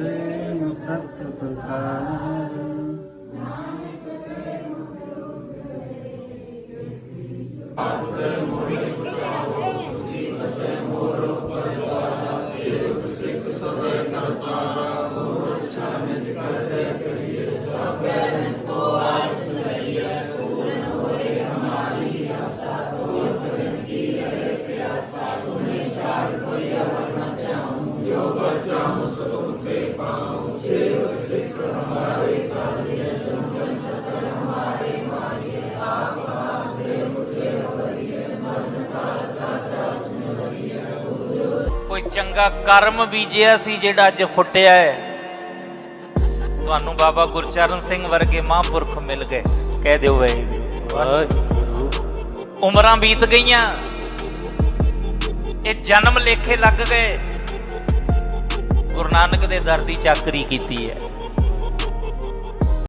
ਪ੍ਰੇਮ ਸਤ ਤੁਕਾਰ ਆਪ ਮੋਹਿ ਬਚਾਓ ਸ੍ਰੀ ਅਸੇ ਮੋਰੋ ਪਰਵਾਰਾ ਸੇਵਕ ਸਿੱਖ ਸਭੇ ਕਰਤਾਰਾ ਹੋਰ ਅੱਛਾ ਮਿਲ ਕਰਦੇ ਕਰੀਏ ਸਭੇ ਕੋ ਆਜ ਸੁਣੀਏ ਪੂਰਨ ਹੋਏ ਹਮਾਰੀ ਆਸਾ ਤੋਰ ਕਰਨ ਕੀ ਰਹੇ ਪਿਆਸਾ ਤੁਮੇ ਛਾੜ ਕੋਈ ਅਵਰ ਨਾ ਜਾਉ ਜੋ ਬਚਾਓ ਕੋਈ ਚੰਗਾ ਕਰਮ ਬੀਜਿਆ ਸੀ ਜਿਹੜਾ ਅੱਜ ਫੁੱਟਿਆ ਹੈ? ਤੁਹਾਨੂੰ ਬਾਬਾ ਗੁਰਚਰਨ ਸਿੰਘ ਵਰਗੇ ਮਹਾਂਪੁਰਖ ਮਿਲ ਗਏ। ਕਹਿ ਦਿਓ ਵਾਹਿਗੁਰੂ। ਉਮਰਾਂ ਬੀਤ ਗਈਆਂ। ਇਹ ਜਨਮ ਲੇਖੇ ਲੱਗ ਗਏ। ਨਾਨਕ ਦੇ ਦਰ ਦੀ ਚਾਕਰੀ ਕੀਤੀ ਹੈ।